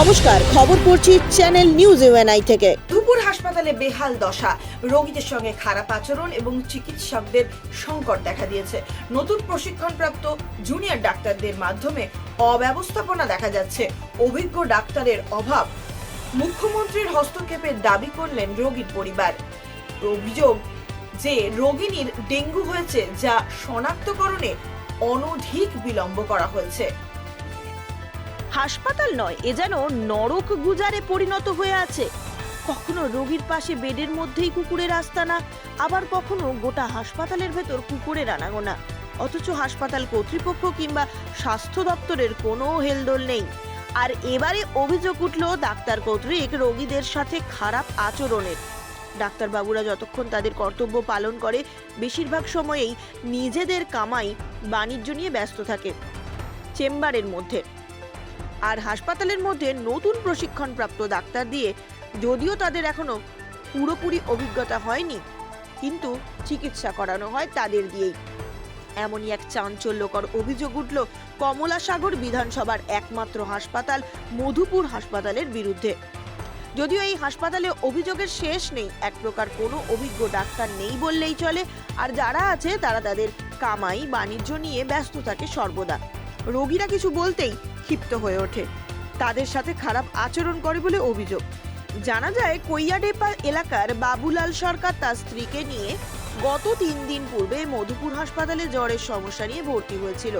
নমস্কার, খবর পড়ছি চ্যানেল নিউজ ইউএনআই থেকে। দুপুর হাসপাতালে বেহাল দশা, রোগীদের সঙ্গে খারাপ আচরণ এবং চিকিৎসকদের সংকট দেখা দিয়েছে। নতুন প্রশিক্ষণপ্রাপ্ত জুনিয়র ডাক্তারদের মাধ্যমে অব্যবস্থাপনা দেখা যাচ্ছে। অভিজ্ঞ ডাক্তারের অভাব। মুখ্যমন্ত্রীর হস্তক্ষেপের দাবি করলেন রোগীর পরিবার। অভিযোগ যে রোগিনীর ডেঙ্গু হয়েছে, যা শনাক্তকরণে অনধিক বিলম্ব করা হয়েছে। হাসপাতাল নয়, এ যেন নরক গুজারে পরিণত হয়ে আছে। কখনো রোগীর পাশে বেডের মধ্যেই কুকুরের আস্তানা, আবার কখনো গোটা হাসপাতালের ভেতর কুকুরের আনাগোনা। অথচ হাসপাতাল কর্তৃপক্ষ কিংবা স্বাস্থ্য দপ্তরের কোনো হেলদোল নেই। আর এবারে অভিযোগ উঠল ডাক্তার কর্তৃক রোগীদের সাথে খারাপ আচরণের। ডাক্তারবাবুরা যতক্ষণ তাদের কর্তব্য পালন করে, বেশিরভাগ সময়েই নিজেদের কামাই বাণিজ্য নিয়ে ব্যস্ত থাকে। চেম্বারের মধ্যে আর হাসপাতালের মধ্যে নতুন প্রশিক্ষণপ্রাপ্ত ডাক্তার দিয়ে যদিও তাদের এখনও পুরোপুরি অভিজ্ঞতা হয়নি, কিন্তু চিকিৎসা করানো হয় তাদের দিয়েই। এমনই এক চাঞ্চল্যকর অভিযোগ উঠল কমলাসাগর বিধানসভার একমাত্র হাসপাতাল মধুপুর হাসপাতালের বিরুদ্ধে। যদিও এই হাসপাতালে অভিযোগের শেষ নেই, এক প্রকার কোনো অভিজ্ঞ ডাক্তার নেই বললেই চলে, আর যারা আছে তারা তাদের কামাই বাণিজ্য নিয়ে ব্যস্ত থাকে সর্বদা রোগীরা কিছু বলতেই ক্ষিপ্ত হয়ে ওঠে। তাদের সাথে খারাপ আচরণ করে বলে অভিযোগ। জানা যায় কৈয়াডেপা এলাকার বাবুলাল সরকার তার স্ত্রীকে নিয়ে গত তিন দিন পূর্বে মধুপুর হাসপাতালে জ্বরের সমস্যা নিয়ে ভর্তি হয়েছিল।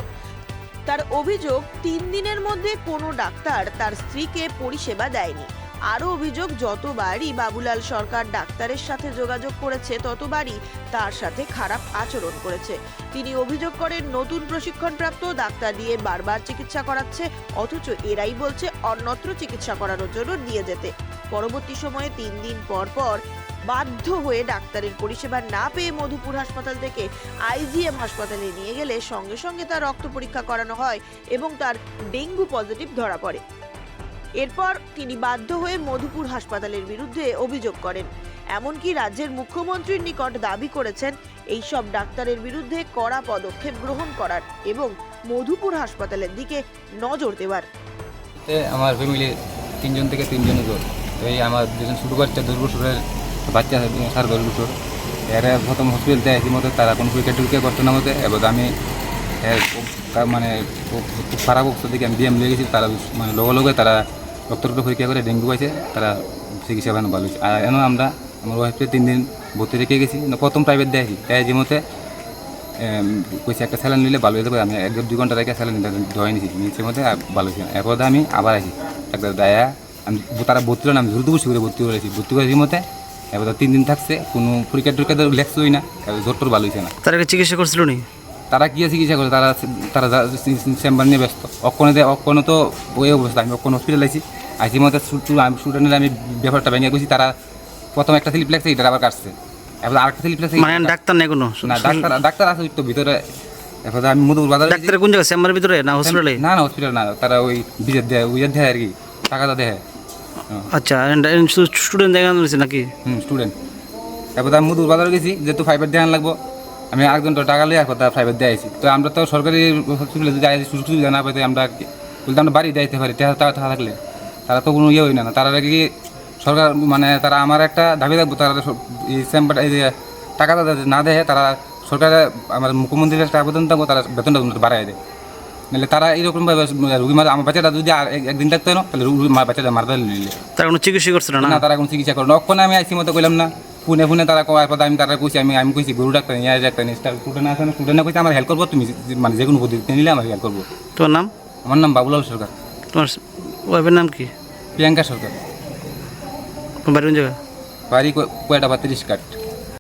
তার অভিযোগ, তিন দিনের মধ্যে কোনো ডাক্তার তার স্ত্রীকে পরিষেবা দেয়নি। আরও অভিযোগ, যতবারই বাবুলাল সরকার ডাক্তারের সাথে যোগাযোগ করেছে, ততবারই তার সাথে খারাপ আচরণ করেছে। তিনি অভিযোগ করেন, নতুন প্রশিক্ষণপ্রাপ্ত ডাক্তার দিয়ে বারবার চিকিৎসা করাচ্ছে, অথচ এরাই বলছে অন্যত্র চিকিৎসা করানোর জন্য দিয়ে যেতে। পরবর্তী সময়ে তিন দিন পর পর বাধ্য হয়ে ডাক্তারের পরিষেবা না পেয়ে মধুপুর হাসপাতাল থেকে আইজিএম হাসপাতালে নিয়ে গেলে সঙ্গে সঙ্গে তার রক্ত পরীক্ষা করানো হয় এবং তার ডেঙ্গু পজিটিভ ধরা পড়ে। এরপর তিনি বাধ্য হয়ে মধুপুর হাসপাতালের বিরুদ্ধে অভিযোগ করেন। এমনকি রাজ্যের মুখ্যমন্ত্রীর নিকট দাবি করেছেন, এই সব ডাক্তারের বিরুদ্ধে কড়া পদক্ষেপ গ্রহণ করার এবং মধুপুর হাসপাতালের দিকে নজর দেওয়ার। আমার ফ্যামিলি তিনজন থেকে তিনজন এই আমার দুজন ছোটো বাচ্চা দুই বছরের বাচ্চা সাড়ে দশ বছর। এরা প্রথম হসপিটালতে আসি মতো তারা কোনো পরীক্ষা টরীক্ষা করতো না মতো, এবার আমি মানে খুব খারাপ অবস্থা থেকে আমি ডিএম লিয়ে গেছি। তারা মানে লগে লগে তারা রক্ত রক্ত পরীক্ষা করে ডেঙ্গু পাইছে তারা চিকিৎসা ভালো হয়েছে আর এন আমরা আমার ওয়াইফকে তিন দিন ভর্তি রেখে গেছি না প্রথম প্রাইভেট দেখি তাই যে মতে কইছে একটা স্যালান নিলে ভালো হয়ে আমি এক দুই ঘণ্টা রেখে স্যালান ধরে নিয়েছি মধ্যে আর ভালো হয়েছে না। এরপর আমি আবার আসি ডাক্তার দায়া, আমি তারা ভর্তি হলো না আমি দ্রুত করে ভর্তি করেছি ভর্তি করেছি মতে এবার তিন দিন থাকছে। কোনো পরীক্ষা টরীক্ষা লেখছই না। টোর ভালো হয়েছে না। তার চিকিৎসা করছিল নি? তারা কি চিকিৎসা করে তারা তারা চেম্বার নিয়ে ব্যস্ত। অক্ষণে অক্ষণে তো ওই অবস্থা আমি অক্ষণ হসপিটাল আইছি আইসি মতে আমি স্টুডেন্টের আমি ব্যাপারটা ভেঙে গেছি তারা প্রথম একটা স্লিপ লাগছে এটা আবার কাটছে। এবার আরেকটা স্লিপ লাগছে মানে ডাক্তার নেই কোনো? না ডাক্তার ডাক্তার আছে তো ভিতরে। এরপর আমি মধুর বাজার গেছি। ডাক্তারের কোন জায়গায় চেম্বারের ভিতরে না হসপিটালে না না হসপিটাল না তারা ওই বিজের দেয় উইজের দেয় আর কি টাকাটা দেয় আচ্ছা স্টুডেন্ট দেখা রয়েছে নাকি? হুম স্টুডেন্ট এরপর আমি মধুর বাজার গেছি যেহেতু ফাইবার দেওয়ান লাগবো। আমি আরেকজন তো টাকা লিয়ে এরপর তার ফাইবার দিয়ে আইছি। তো আমরা তো সরকারি হসপিটালে যদি আইসি সুযোগ সুবিধা না পাইতে আমরা বলতে আমরা বাড়ি যাইতে পারি টাকা টাকা টাকা থাকলে। তারা তো কোনো ইয়ে হয় না। তারা কি সরকার মানে তারা আমার একটা দাবি থাকব তারা এই চেম্বার এই যে টাকাটা যাতে না দেয় তারা সরকার আমার মুখ্যমন্ত্রীর একটা আবেদন থাকব তারা বেতনটা বাড়াই দেয়। নাহলে তারা এইরকম ভাবে রুগী মারা আমার বাচ্চাটা যদি আর একদিন থাকতো না তাহলে রুগী বাচ্চাটা মারতে নিলে তারা কোনো চিকিৎসা করছিল না? না তারা কোনো চিকিৎসা করে না। অক্ষণে আমি আইসি মতো কইলাম না। পুনে ফোনে তারা কয় পর আমি তারা কইছি আমি আমি কইছি গরু ডাক্তার নিয়ে ডাক্তার নিয়ে স্টুডেন্ট আছে না স্টুডেন্টে কইছে আমার হেল্প করব তুমি মানে যে কোনো পদ্ধতিতে নিলে আমার হেল্প করব। তোমার নাম? আমার নাম বাবুলাল সরকার। তোমার ওয়াইফের নাম কি? প্রিয়াঙ্কা সরকার। বাড়ি কোন জায়গা বাড়ি কয়টা বা তিরিশ কাঠ।